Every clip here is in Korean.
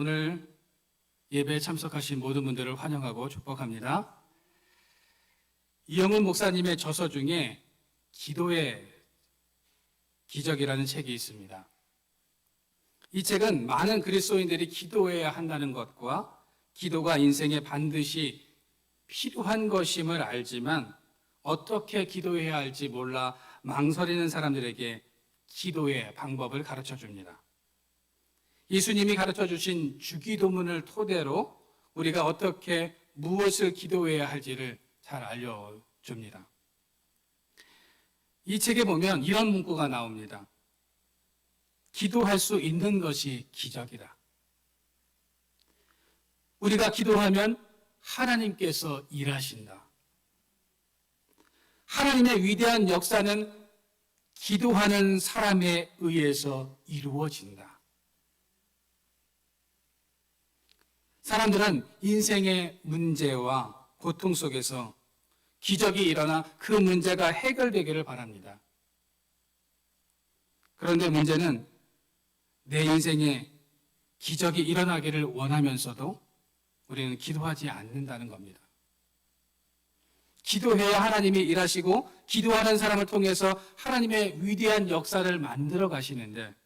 오늘 예배에 참석하신 모든 분들을 환영하고 축복합니다. 이영훈 목사님의 저서 중에 기도의 기적이라는 책이 있습니다. 이 책은 많은 그리스도인들이 기도해야 한다는 것과 기도가 인생에 반드시 필요한 것임을 알지만 어떻게 기도해야 할지 몰라 망설이는 사람들에게 기도의 방법을 가르쳐 줍니다. 예수님이 가르쳐 주신 주기도문을 토대로 우리가 어떻게 무엇을 기도해야 할지를 잘 알려줍니다. 이 책에 보면 이런 문구가 나옵니다. 기도할 수 있는 것이 기적이다. 우리가 기도하면 하나님께서 일하신다. 하나님의 위대한 역사는 기도하는 사람에 의해서 이루어진다. 사람들은 인생의 문제와 고통 속에서 기적이 일어나 그 문제가 해결되기를 바랍니다. 그런데 문제는 내 인생에 기적이 일어나기를 원하면서도 우리는 기도하지 않는다는 겁니다. 기도해야 하나님이 일하시고 기도하는 사람을 통해서 하나님의 위대한 역사를 만들어 가시는데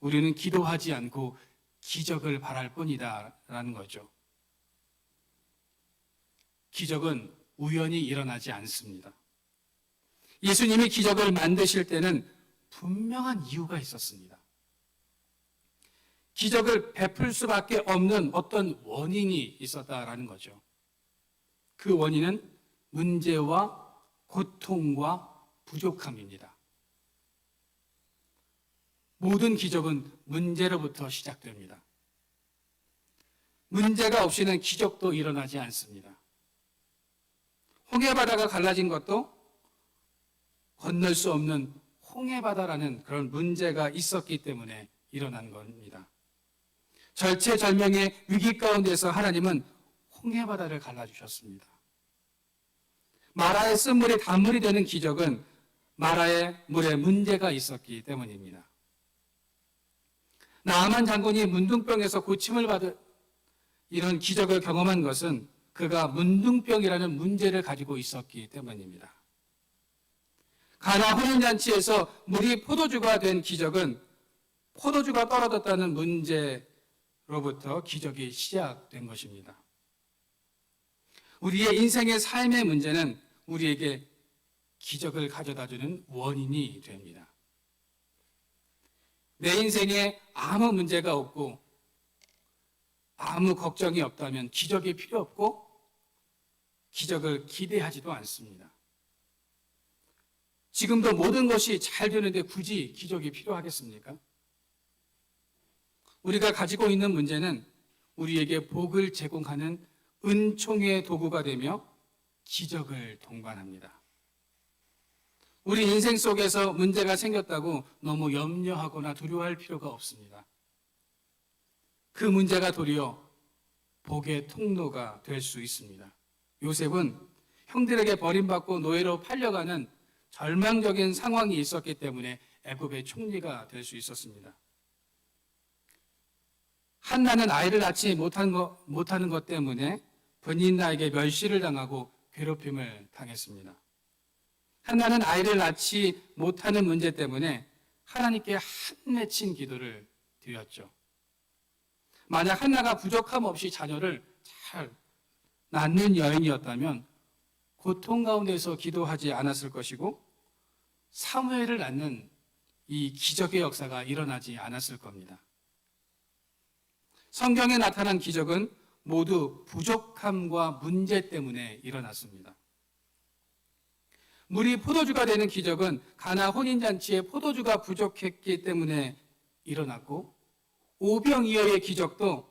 우리는 기도하지 않고 기적을 바랄 뿐이다 라는 거죠. 기적은 우연히 일어나지 않습니다. 예수님이 기적을 만드실 때는 분명한 이유가 있었습니다. 기적을 베풀 수밖에 없는 어떤 원인이 있었다라는 거죠. 그 원인은 문제와 고통과 부족함입니다. 모든 기적은 문제로부터 시작됩니다. 문제가 없이는 기적도 일어나지 않습니다. 홍해바다가 갈라진 것도 건널 수 없는 홍해바다라는 그런 문제가 있었기 때문에 일어난 겁니다. 절체절명의 위기 가운데서 하나님은 홍해바다를 갈라주셨습니다. 마라의 쓴물이 단물이 되는 기적은 마라의 물에 문제가 있었기 때문입니다. 나아만 장군이 문둥병에서 고침을 받은 이런 기적을 경험한 것은 그가 문둥병이라는 문제를 가지고 있었기 때문입니다. 가나 혼인잔치에서 물이 포도주가 된 기적은 포도주가 떨어졌다는 문제로부터 기적이 시작된 것입니다. 우리의 인생의 삶의 문제는 우리에게 기적을 가져다 주는 원인이 됩니다. 내 인생에 아무 문제가 없고 아무 걱정이 없다면 기적이 필요 없고 기적을 기대하지도 않습니다. 지금도 모든 것이 잘 되는데 굳이 기적이 필요하겠습니까? 우리가 가지고 있는 문제는 우리에게 복을 제공하는 은총의 도구가 되며 기적을 동반합니다. 우리 인생 속에서 문제가 생겼다고 너무 염려하거나 두려워할 필요가 없습니다. 그 문제가 도리어 복의 통로가 될 수 있습니다. 요셉은 형들에게 버림받고 노예로 팔려가는 절망적인 상황이 있었기 때문에 애굽의 총리가 될 수 있었습니다. 한나는 아이를 낳지 못한 것, 못하는 것 때문에 본인 나에게 멸시를 당하고 괴롭힘을 당했습니다. 한나는 아이를 낳지 못하는 문제 때문에 하나님께 한 맺힌 기도를 드렸죠. 만약 한나가 부족함 없이 자녀를 잘 낳는 여인이었다면 고통 가운데서 기도하지 않았을 것이고 사무엘을 낳는 이 기적의 역사가 일어나지 않았을 겁니다. 성경에 나타난 기적은 모두 부족함과 문제 때문에 일어났습니다. 물이 포도주가 되는 기적은 가나 혼인잔치에 포도주가 부족했기 때문에 일어났고 오병이어의 기적도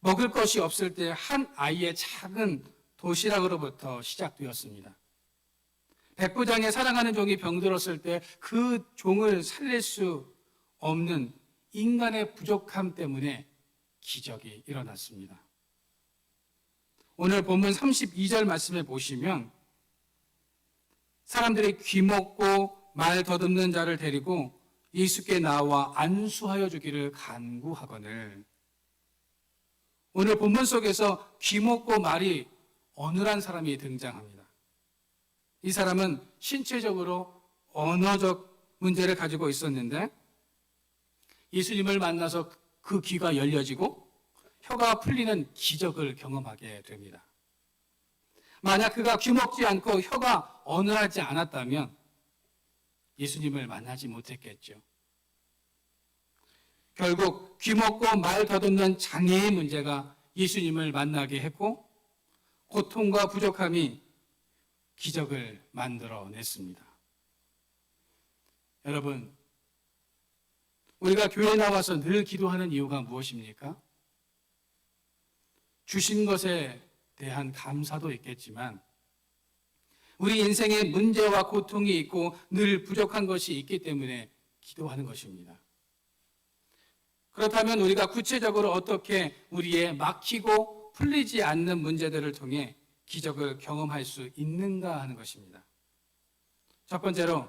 먹을 것이 없을 때 한 아이의 작은 도시락으로부터 시작되었습니다. 백부장의 사랑하는 종이 병들었을 때 그 종을 살릴 수 없는 인간의 부족함 때문에 기적이 일어났습니다. 오늘 본문 32절 말씀에 보시면 사람들이 귀먹고 말 더듬는 자를 데리고 예수께 나와 안수하여 주기를 간구하거늘 오늘 본문 속에서 귀먹고 말이 어눌한 사람이 등장합니다. 이 사람은 신체적으로 언어적 문제를 가지고 있었는데 예수님을 만나서 그 귀가 열려지고 혀가 풀리는 기적을 경험하게 됩니다. 만약 그가 귀먹지 않고 혀가 어눌하지 않았다면 예수님을 만나지 못했겠죠. 결국 귀먹고 말 더듬는 장애의 문제가 예수님을 만나게 했고 고통과 부족함이 기적을 만들어냈습니다. 여러분, 우리가 교회 나와서 늘 기도하는 이유가 무엇입니까? 주신 것에 대한 감사도 있겠지만 우리 인생에 문제와 고통이 있고 늘 부족한 것이 있기 때문에 기도하는 것입니다. 그렇다면 우리가 구체적으로 어떻게 우리의 막히고 풀리지 않는 문제들을 통해 기적을 경험할 수 있는가 하는 것입니다. 첫 번째로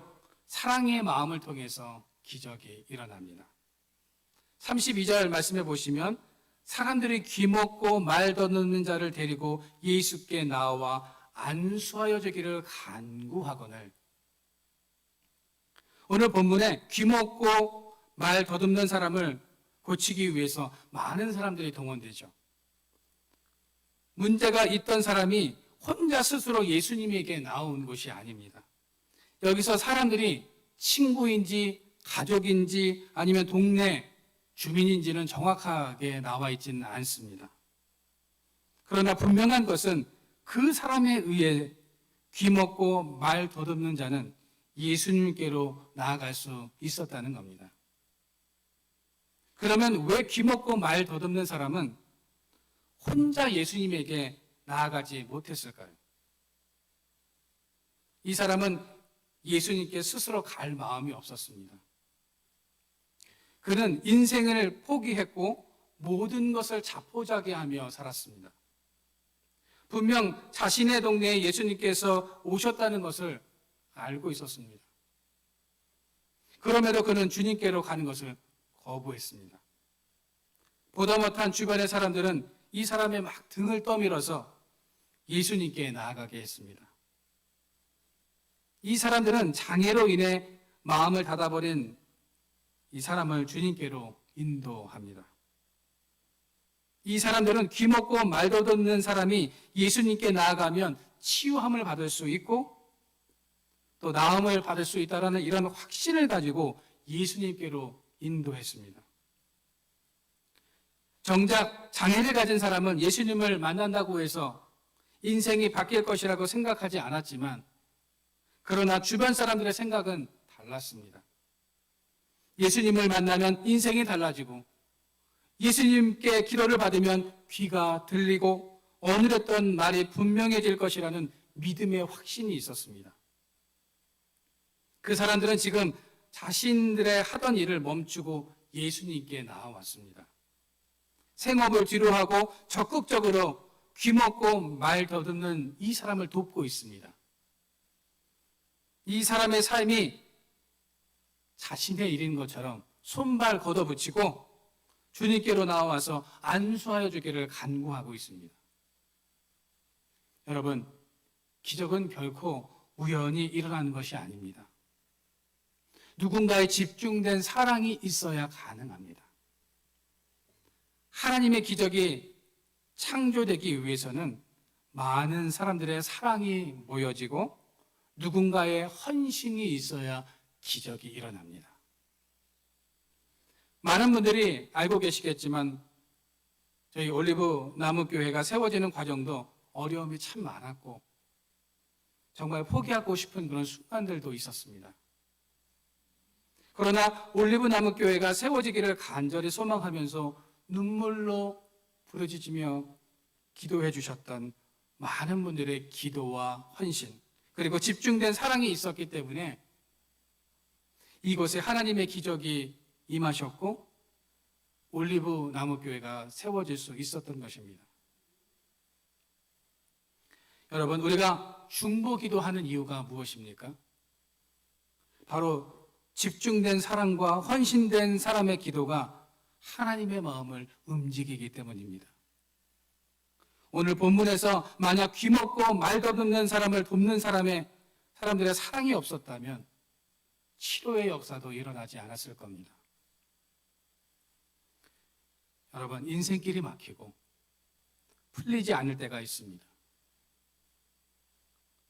사랑의 마음을 통해서 기적이 일어납니다. 32절 말씀해 보시면 사람들이 귀 먹고 말 더듬는 자를 데리고 예수께 나와 안수하여 주기를 간구하거늘 오늘 본문에 귀 먹고 말 더듬는 사람을 고치기 위해서 많은 사람들이 동원되죠. 문제가 있던 사람이 혼자 스스로 예수님에게 나온 것이 아닙니다. 여기서 사람들이 친구인지 가족인지 아니면 동네 주민인지는 정확하게 나와 있지는 않습니다. 그러나 분명한 것은 그 사람에 의해 귀먹고 말 더듬는 자는 예수님께로 나아갈 수 있었다는 겁니다. 그러면 왜 귀먹고 말 더듬는 사람은 혼자 예수님에게 나아가지 못했을까요? 이 사람은 예수님께 스스로 갈 마음이 없었습니다. 그는 인생을 포기했고 모든 것을 자포자기 하며 살았습니다. 분명 자신의 동네에 예수님께서 오셨다는 것을 알고 있었습니다. 그럼에도 그는 주님께로 가는 것을 거부했습니다. 보다 못한 주변의 사람들은 이 사람의 막 등을 떠밀어서 예수님께 나아가게 했습니다. 이 사람들은 장애로 인해 마음을 닫아버린 이 사람을 주님께로 인도합니다. 이 사람들은 귀 먹고 말도 듣는 사람이 예수님께 나아가면 치유함을 받을 수 있고 또 나음을 받을 수 있다라는 이런 확신을 가지고 예수님께로 인도했습니다. 정작 장애를 가진 사람은 예수님을 만난다고 해서 인생이 바뀔 것이라고 생각하지 않았지만 그러나 주변 사람들의 생각은 달랐습니다. 예수님을 만나면 인생이 달라지고 예수님께 기도를 받으면 귀가 들리고 어느랬던 말이 분명해질 것이라는 믿음의 확신이 있었습니다. 그 사람들은 지금 자신들의 하던 일을 멈추고 예수님께 나와왔습니다. 생업을 뒤로 하고 적극적으로 귀먹고 말 더듬는 이 사람을 돕고 있습니다. 이 사람의 삶이 자신의 일인 것처럼 손발 걷어붙이고 주님께로 나와서 안수하여 주기를 간구하고 있습니다. 여러분, 기적은 결코 우연히 일어나는 것이 아닙니다. 누군가의 집중된 사랑이 있어야 가능합니다. 하나님의 기적이 창조되기 위해서는 많은 사람들의 사랑이 모여지고 누군가의 헌신이 있어야 기적이 일어납니다. 많은 분들이 알고 계시겠지만 저희 올리브 나무 교회가 세워지는 과정도 어려움이 참 많았고 정말 포기하고 싶은 그런 순간들도 있었습니다. 그러나 올리브 나무 교회가 세워지기를 간절히 소망하면서 눈물로 부르짖으며 기도해 주셨던 많은 분들의 기도와 헌신 그리고 집중된 사랑이 있었기 때문에 이곳에 하나님의 기적이 임하셨고 올리브 나무 교회가 세워질 수 있었던 것입니다. 여러분, 우리가 중보 기도하는 이유가 무엇입니까? 바로 집중된 사랑과 헌신된 사람의 기도가 하나님의 마음을 움직이기 때문입니다. 오늘 본문에서 만약 귀먹고 말도 없는 사람을 돕는 사람의 사람들의 사랑이 없었다면 치료의 역사도 일어나지 않았을 겁니다. 여러분, 인생길이 막히고 풀리지 않을 때가 있습니다.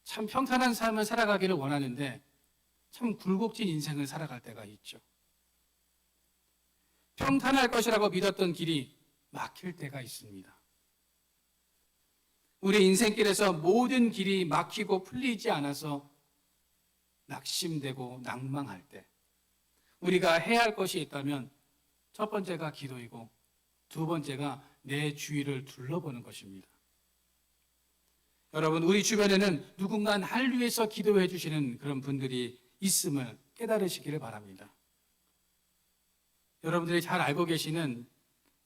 참 평탄한 삶을 살아가기를 원하는데 참 굴곡진 인생을 살아갈 때가 있죠. 평탄할 것이라고 믿었던 길이 막힐 때가 있습니다. 우리 인생길에서 모든 길이 막히고 풀리지 않아서 낙심되고 낭망할 때 우리가 해야 할 것이 있다면 첫 번째가 기도이고 두 번째가 내 주위를 둘러보는 것입니다. 여러분, 우리 주변에는 누군가 날 위해서 기도해 주시는 그런 분들이 있음을 깨달으시기를 바랍니다. 여러분들이 잘 알고 계시는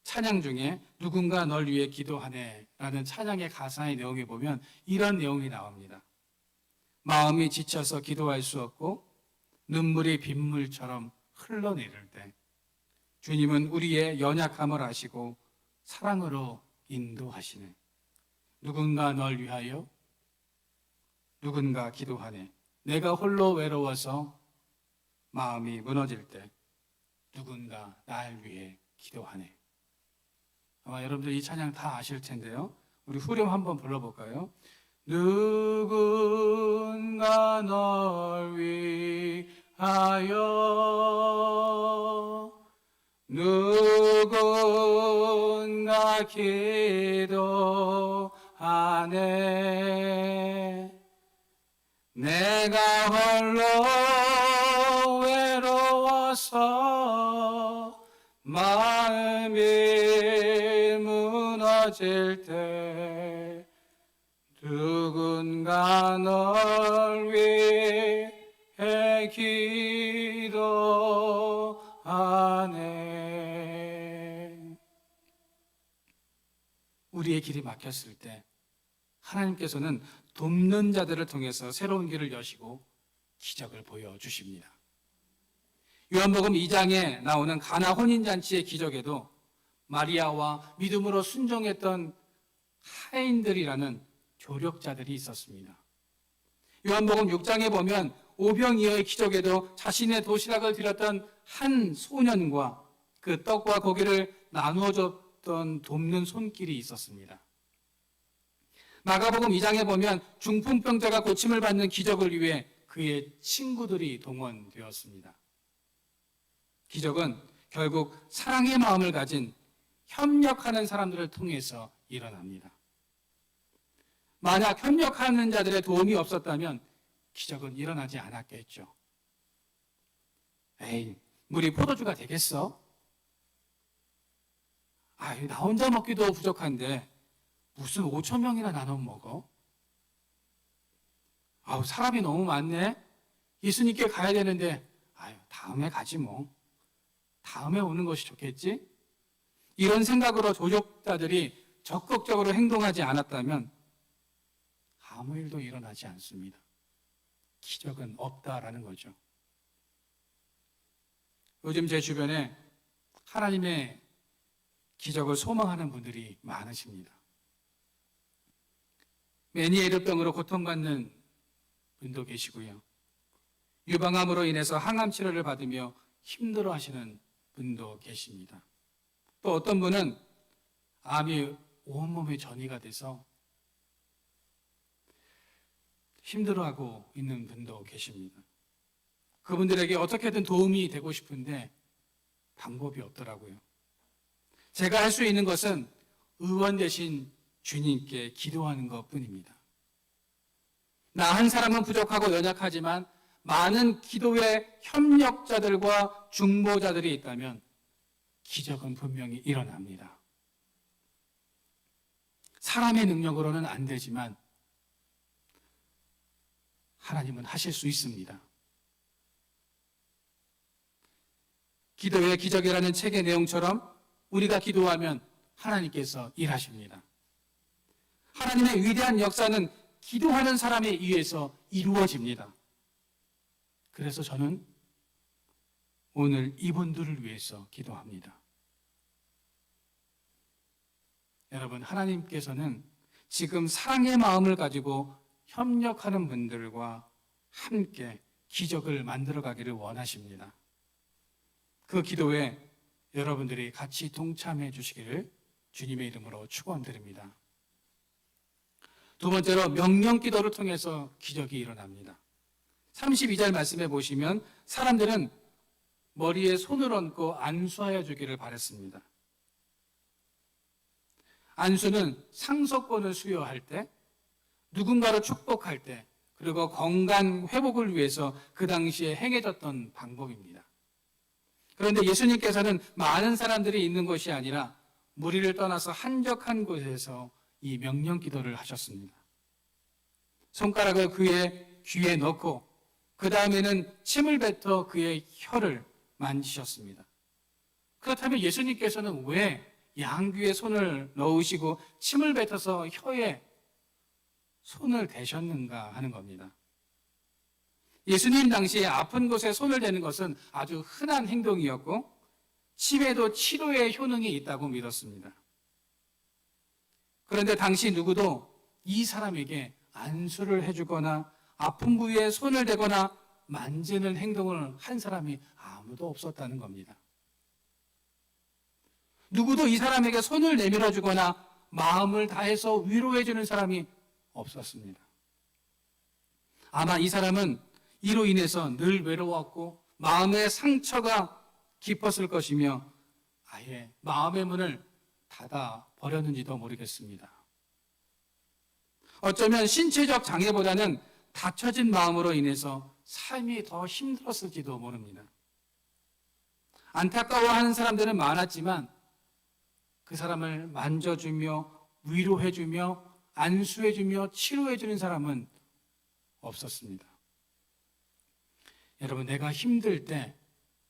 찬양 중에 누군가 널 위해 기도하네 라는 찬양의 가사의 내용에 보면 이런 내용이 나옵니다. 마음이 지쳐서 기도할 수 없고 눈물이 빗물처럼 흘러내릴 때 주님은 우리의 연약함을 아시고 사랑으로 인도하시네. 누군가 널 위하여 누군가 기도하네. 내가 홀로 외로워서 마음이 무너질 때 누군가 날 위해 기도하네. 아마 여러분들 이 찬양 다 아실 텐데요. 우리 후렴 한번 불러볼까요? 누군가 널 위하여 누군가 기도하네. 내가 홀로 외로워서 마음이 무너질 때 누군가 널 위해 길이 막혔을 때 하나님께서는 돕는 자들을 통해서 새로운 길을 여시고 기적을 보여주십니다. 요한복음 2장에 나오는 가나 혼인잔치의 기적에도 마리아와 믿음으로 순종했던 하인들이라는 조력자들이 있었습니다. 요한복음 6장에 보면 오병이어의 기적에도 자신의 도시락을 드렸던 한 소년과 그 떡과 고기를 나누어 줬 던 돕는 손길이 있었습니다. 마가복음 2장에 보면 중풍병자가 고침을 받는 기적을 위해 그의 친구들이 동원되었습니다. 기적은 결국 사랑의 마음을 가진 협력하는 사람들을 통해서 일어납니다. 만약 협력하는 자들의 도움이 없었다면 기적은 일어나지 않았겠죠. 에이, 물이 포도주가 되겠어? 아, 나 혼자 먹기도 부족한데 무슨 5천 명이나 나눠 먹어? 아우 사람이 너무 많네. 예수님께 가야 되는데 아유 다음에 가지 뭐. 다음에 오는 것이 좋겠지? 이런 생각으로 조족자들이 적극적으로 행동하지 않았다면 아무 일도 일어나지 않습니다. 기적은 없다라는 거죠. 요즘 제 주변에 하나님의 기적을 소망하는 분들이 많으십니다. 메니에르병으로 고통받는 분도 계시고요. 유방암으로 인해서 항암 치료를 받으며 힘들어 하시는 분도 계십니다. 또 어떤 분은 암이 온몸에 전이가 돼서 힘들어하고 있는 분도 계십니다. 그분들에게 어떻게든 도움이 되고 싶은데 방법이 없더라고요. 제가 할 수 있는 것은 의원 대신 주님께 기도하는 것 뿐입니다. 나 한 사람은 부족하고 연약하지만 많은 기도의 협력자들과 중보자들이 있다면 기적은 분명히 일어납니다. 사람의 능력으로는 안 되지만 하나님은 하실 수 있습니다. 기도의 기적이라는 책의 내용처럼 우리가 기도하면 하나님께서 일하십니다. 하나님의 위대한 역사는 기도하는 사람에 의해서 이루어집니다. 그래서 저는 오늘 이분들을 위해서 기도합니다. 여러분, 하나님께서는 지금 사랑의 마음을 가지고 협력하는 분들과 함께 기적을 만들어 가기를 원하십니다. 그 기도에 여러분들이 같이 동참해 주시기를 주님의 이름으로 축원드립니다. 두 번째로 명령 기도를 통해서 기적이 일어납니다. 32절 말씀해 보시면 사람들은 머리에 손을 얹고 안수하여 주기를 바랬습니다. 안수는 상속권을 수여할 때, 누군가를 축복할 때, 그리고 건강 회복을 위해서 그 당시에 행해졌던 방법입니다. 그런데 예수님께서는 많은 사람들이 있는 것이 아니라 무리를 떠나서 한적한 곳에서 이 명령 기도를 하셨습니다. 손가락을 그의 귀에 넣고 그 다음에는 침을 뱉어 그의 혀를 만지셨습니다. 그렇다면 예수님께서는 왜 양귀에 손을 넣으시고 침을 뱉어서 혀에 손을 대셨는가 하는 겁니다. 예수님 당시에 아픈 곳에 손을 대는 것은 아주 흔한 행동이었고 침에도 치료의 효능이 있다고 믿었습니다. 그런데 당시 누구도 이 사람에게 안수를 해주거나 아픈 부위에 손을 대거나 만지는 행동을 한 사람이 아무도 없었다는 겁니다. 누구도 이 사람에게 손을 내밀어 주거나 마음을 다해서 위로해 주는 사람이 없었습니다. 아마 이 사람은 이로 인해서 늘 외로웠고 마음의 상처가 깊었을 것이며 아예 마음의 문을 닫아 버렸는지도 모르겠습니다. 어쩌면 신체적 장애보다는 닫혀진 마음으로 인해서 삶이 더 힘들었을지도 모릅니다. 안타까워하는 사람들은 많았지만 그 사람을 만져주며 위로해주며 안수해주며 치료해주는 사람은 없었습니다. 여러분, 내가 힘들 때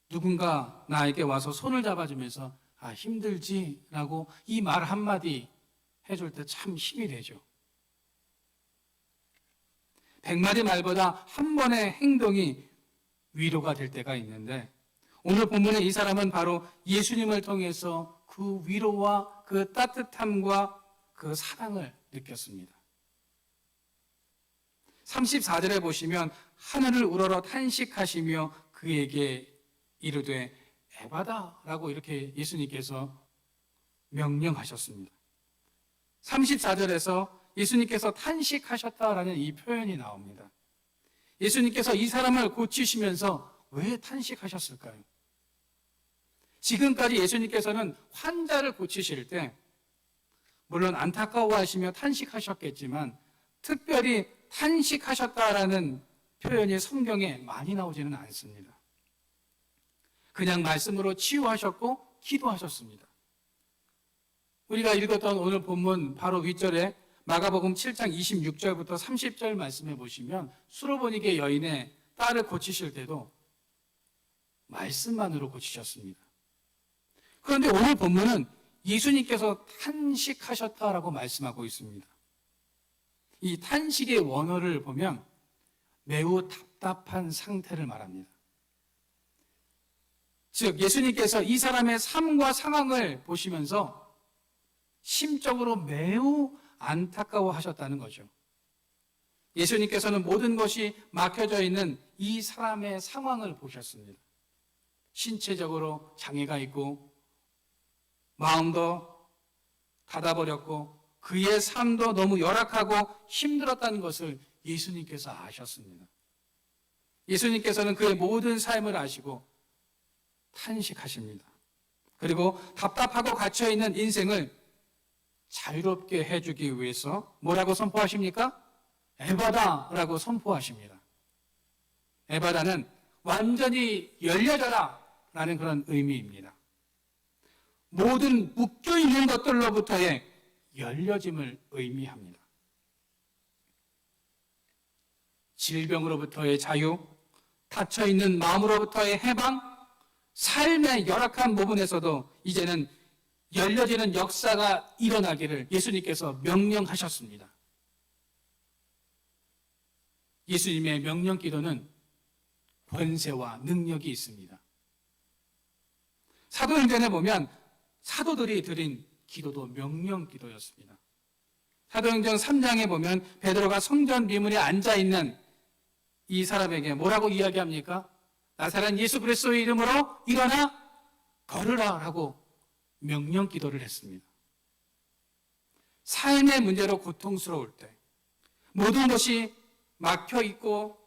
누군가 나에게 와서 손을 잡아주면서 아, 힘들지? 라고 이 말 한마디 해줄 때 참 힘이 되죠. 백마디 말보다 한 번의 행동이 위로가 될 때가 있는데 오늘 본문의 이 사람은 바로 예수님을 통해서 그 위로와 그 따뜻함과 그 사랑을 느꼈습니다. 34절에 보시면 하늘을 우러러 탄식하시며 그에게 이르되 에바다라고 이렇게 예수님께서 명령하셨습니다. 34절에서 예수님께서 탄식하셨다라는 이 표현이 나옵니다. 예수님께서 이 사람을 고치시면서 왜 탄식하셨을까요? 지금까지 예수님께서는 환자를 고치실 때 물론 안타까워하시며 탄식하셨겠지만 특별히 탄식하셨다라는 표현이 성경에 많이 나오지는 않습니다. 그냥 말씀으로 치유하셨고 기도하셨습니다. 우리가 읽었던 오늘 본문 바로 윗절에 마가복음 7장 26절부터 30절 말씀해 보시면 수로보니게 여인의 딸을 고치실 때도 말씀만으로 고치셨습니다. 그런데 오늘 본문은 예수님께서 탄식하셨다라고 말씀하고 있습니다. 이 탄식의 원어를 보면 매우 답답한 상태를 말합니다. 즉, 예수님께서 이 사람의 삶과 상황을 보시면서 심적으로 매우 안타까워 하셨다는 거죠. 예수님께서는 모든 것이 막혀져 있는 이 사람의 상황을 보셨습니다. 신체적으로 장애가 있고, 마음도 닫아버렸고, 그의 삶도 너무 열악하고 힘들었다는 것을 예수님께서 아셨습니다. 예수님께서는 그의 모든 삶을 아시고 탄식하십니다. 그리고 답답하고 갇혀있는 인생을 자유롭게 해주기 위해서 뭐라고 선포하십니까? 에바다라고 선포하십니다. 에바다는 완전히 열려져라 라는 그런 의미입니다. 모든 묶여있는 것들로부터의 열려짐을 의미합니다. 질병으로부터의 자유, 닫혀있는 마음으로부터의 해방, 삶의 열악한 부분에서도 이제는 열려지는 역사가 일어나기를 예수님께서 명령하셨습니다. 예수님의 명령 기도는 권세와 능력이 있습니다. 사도행전에 보면 사도들이 드린 기도도 명령 기도였습니다. 사도행전 3장에 보면 베드로가 성전 미문에 앉아 있는 이 사람에게 뭐라고 이야기합니까? 나사렛 예수 그리스도의 이름으로 일어나 걸으라라고 명령 기도를 했습니다. 삶의 문제로 고통스러울 때 모든 것이 막혀 있고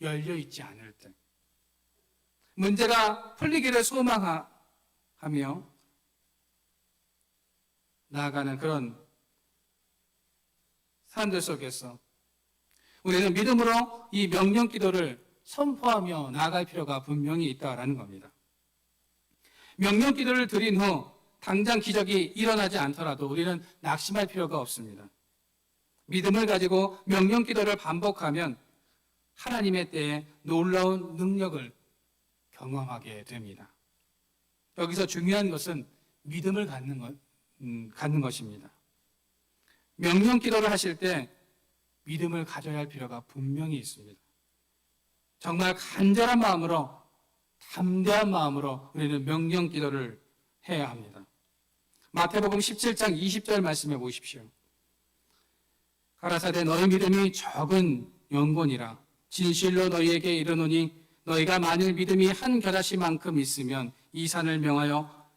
열려 있지 않을 때 문제가 풀리기를 소망하며 나아가는 그런 사람들 속에서 우리는 믿음으로 이 명령 기도를 선포하며 나아갈 필요가 분명히 있다라는 겁니다. 명령 기도를 드린 후 당장 기적이 일어나지 않더라도 우리는 낙심할 필요가 없습니다. 믿음을 가지고 명령 기도를 반복하면 하나님의 때에 놀라운 능력을 경험하게 됩니다. 여기서 중요한 것은 믿음을 갖는 것, 음, 갖는 것입니다. 명령 기도를 하실 때 믿음을 가져야 할 필요가 분명히 있습니다. 정말 간절한 마음으로, 담대한 마음으로 우리는 명령 기도를 해야 합니다. 마태복음 17장 20절 말씀해 보십시오. 가라사대 너희 믿음이 적은 영혼이라 진실로 너희에게 이르노니 너희가 만일 믿음이 한 겨자씨만큼 있으면 이 산을 명하여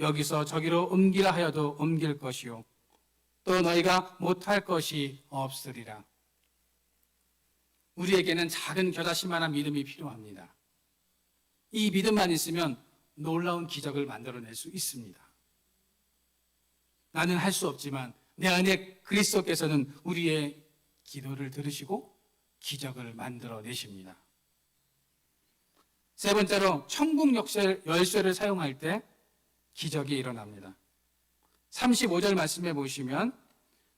여기서 저기로 옮기라 하여도 옮길 것이요 또 너희가 못할 것이 없으리라. 우리에게는 작은 겨자씨만한 믿음이 필요합니다. 이 믿음만 있으면 놀라운 기적을 만들어낼 수 있습니다. 나는 할 수 없지만 내 안에 그리스도께서는 우리의 기도를 들으시고 기적을 만들어 내십니다. 세 번째로 천국 역세 열쇠를 사용할 때 기적이 일어납니다. 35절 말씀해 보시면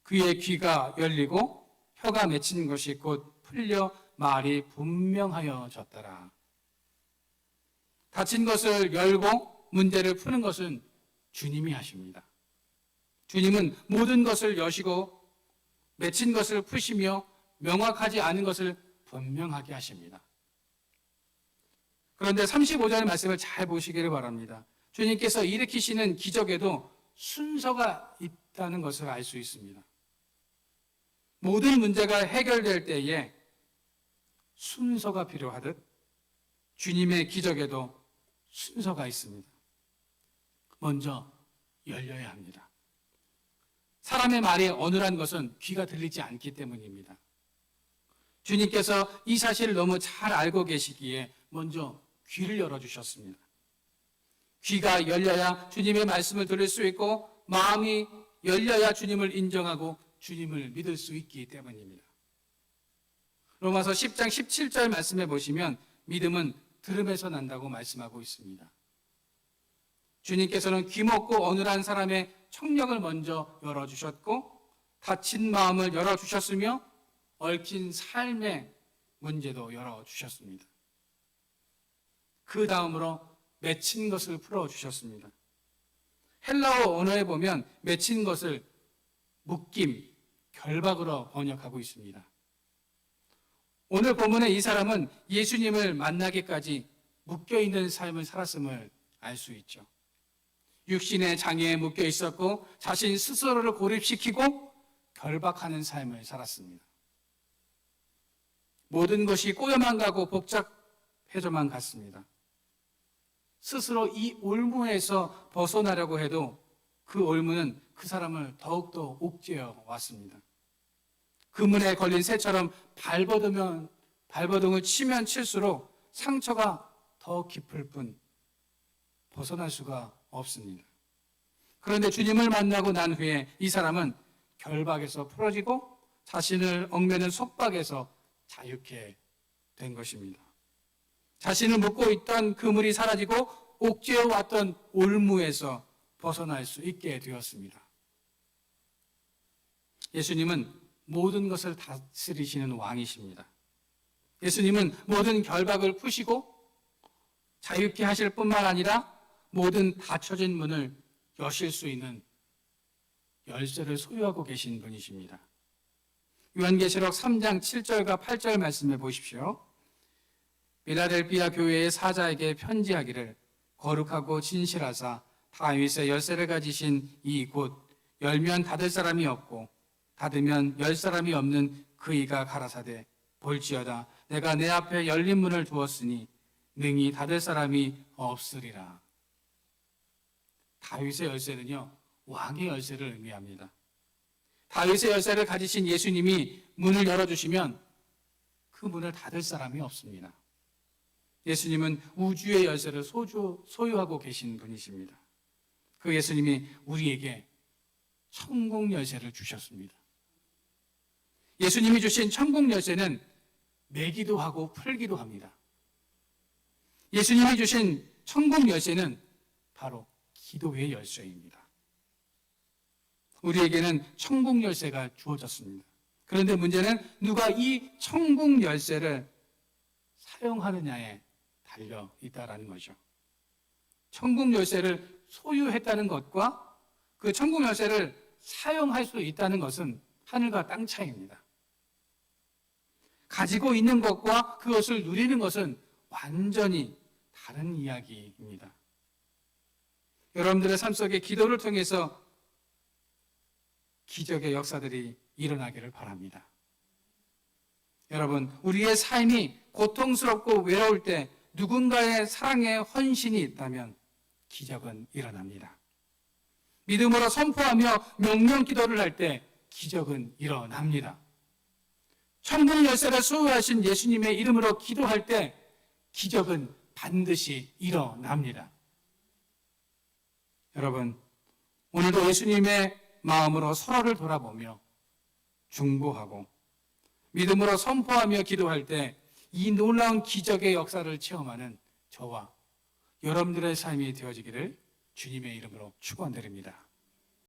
그의 귀가 열리고 혀가 맺힌 것이 곧 풀려 말이 분명하여졌더라. 닫힌 것을 열고 문제를 푸는 것은 주님이 하십니다. 주님은 모든 것을 여시고 맺힌 것을 푸시며 명확하지 않은 것을 분명하게 하십니다. 그런데 35절의 말씀을 잘 보시기를 바랍니다. 주님께서 일으키시는 기적에도 순서가 있다는 것을 알 수 있습니다. 모든 문제가 해결될 때에 순서가 필요하듯 주님의 기적에도 순서가 있습니다. 먼저 열려야 합니다. 사람의 말이 어느한 것은 귀가 들리지 않기 때문입니다. 주님께서 이 사실을 너무 잘 알고 계시기에 먼저 귀를 열어주셨습니다. 귀가 열려야 주님의 말씀을 들을 수 있고 마음이 열려야 주님을 인정하고 주님을 믿을 수 있기 때문입니다. 로마서 10장 17절 말씀해 보시면 믿음은 들음에서 난다고 말씀하고 있습니다. 주님께서는 귀먹고 어느한 사람의 청력을 먼저 열어주셨고 닫힌 마음을 열어주셨으며 얽힌 삶의 문제도 열어주셨습니다. 그 다음으로 맺힌 것을 풀어주셨습니다. 헬라어 언어에 보면 맺힌 것을 묶임, 결박으로 번역하고 있습니다. 오늘 본문에 이 사람은 예수님을 만나기까지 묶여 있는 삶을 살았음을 알 수 있죠. 육신의 장애에 묶여 있었고 자신 스스로를 고립시키고 결박하는 삶을 살았습니다. 모든 것이 꼬여만 가고 복잡해져만 갔습니다. 스스로 이 올무에서 벗어나려고 해도 그 올무는 그 사람을 더욱더 옥죄어 왔습니다. 그물에 걸린 새처럼 발버둥면 발버둥을 치면 칠수록 상처가 더 깊을 뿐 벗어날 수가 없습니다. 그런데 주님을 만나고 난 후에 이 사람은 결박에서 풀어지고 자신을 얽매는 속박에서 자유케 된 것입니다. 자신을 묶고 있던 그물이 사라지고 옥죄어 왔던 올무에서 벗어날 수 있게 되었습니다. 예수님은 모든 것을 다스리시는 왕이십니다. 예수님은 모든 결박을 푸시고 자유케 하실 뿐만 아니라 모든 닫혀진 문을 여실 수 있는 열쇠를 소유하고 계신 분이십니다. 요한계시록 3장 7절과 8절 말씀해 보십시오. 빌라델비아 교회의 사자에게 편지하기를 거룩하고 진실하사 다윗의 열쇠를 가지신 이 곳 열면 닫을 사람이 없고 닫으면 열 사람이 없는 그 이가 가라사대 볼지어다 내가 내 앞에 열린 문을 두었으니 능히 닫을 사람이 없으리라. 다윗의 열쇠는요 왕의 열쇠를 의미합니다. 다윗의 열쇠를 가지신 예수님이 문을 열어주시면 그 문을 닫을 사람이 없습니다. 예수님은 우주의 열쇠를 소주, 소유하고 계신 분이십니다. 그 예수님이 우리에게 천국 열쇠를 주셨습니다. 예수님이 주신 천국 열쇠는 매기도 하고 풀기도 합니다. 예수님이 주신 천국 열쇠는 바로 기도의 열쇠입니다. 우리에게는 천국 열쇠가 주어졌습니다. 그런데 문제는 누가 이 천국 열쇠를 사용하느냐에 달려 있다라는 거죠. 천국 열쇠를 소유했다는 것과 그 천국 열쇠를 사용할 수 있다는 것은 하늘과 땅 차이입니다. 가지고 있는 것과 그것을 누리는 것은 완전히 다른 이야기입니다. 여러분들의 삶 속에 기도를 통해서 기적의 역사들이 일어나기를 바랍니다. 여러분, 우리의 삶이 고통스럽고 외로울 때 누군가의 사랑에 헌신이 있다면 기적은 일어납니다. 믿음으로 선포하며 명령 기도를 할 때 기적은 일어납니다. 천국 열쇠를 수호하신 예수님의 이름으로 기도할 때 기적은 반드시 일어납니다. 여러분, 오늘도 예수님의 마음으로 서로를 돌아보며 중보하고 믿음으로 선포하며 기도할 때 이 놀라운 기적의 역사를 체험하는 저와 여러분들의 삶이 되어지기를 주님의 이름으로 축원드립니다.